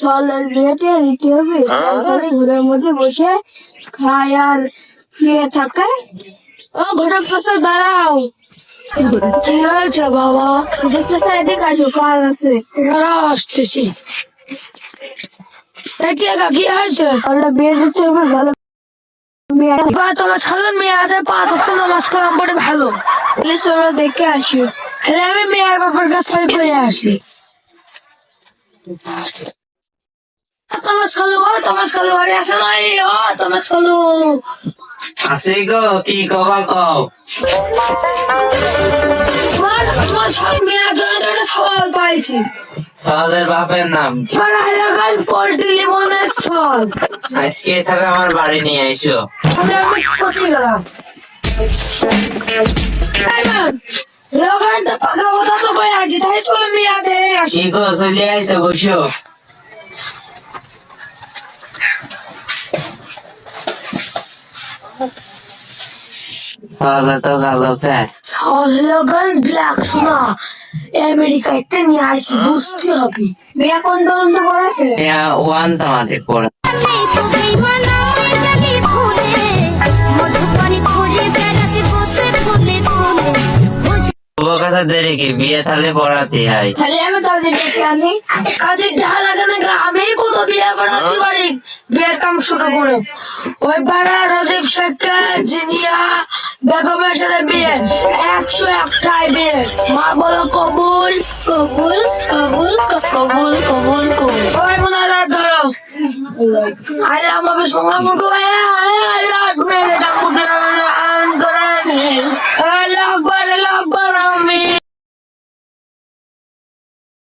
সলের রেটে দিতে হবে? সরকারি ঘরের মধ্যে বসে খায় আর শুয়ে থাকে। ও ঘটক পাশে দাঁড়াও। কি হয়েছে বাবা? ঘটক পাশে এদিকে আসো কাজ আছে। দাঁড়াও আসতেছি। কি কি হয়েছে? আমরা বিয়ে দিতে হবে ভালো তোমার সাধারণ মেয়ে আছে পাঁচ নামাজ কালাম পড়ে ভালো। দেখে আসি। তাহলে আমি মেয়ের বাবার কাছে আসি। তোমার খালু ও তোমার খালু বাড়ি আসে নাই ও তোমার খালু আছে গো কি কবা কও? তোমার তোমার মেয়ের জন্য একটা সওয়াল পাইছি। সালের বাপের নাম কি? এলাকার পোল্ট্রি লিমনের সল আজকে থাকে আমার বাড়ি নিয়ে আইসো। তাহলে আমি কোথায় গেলাম? লোকের তো পাকা কথা তো বই আছি তাই চলো মেয়ে গো চলে আইসো বসো। তো ব্ল্যাক শোনা। আমেরিকাতে নিয়ে আসি বুঝতে হবে। মেয়ে কোন পর্যন্ত পড়াছে ওয়ান তোমাদের পড়ে শুভ কি বিয়ে তাহলে পড়াতে হয়? তাহলে আমি কাজের ডেকে আনি। কাজের ঢাল লাগানো আমি কত বিয়ে বানাতে পারি? বিয়ের কাম শুরু করে ওই পাড়া রজিব শেখকে জিনিয়া বেগমের সাথে বিয়ে। একশো একটাই বিয়ে। মা বলো কবুল। কবুল কবুল কবুল কবুল কবুল। ওই মনে ধরো। আল্লাহ সোনা মুটু আল্লাহ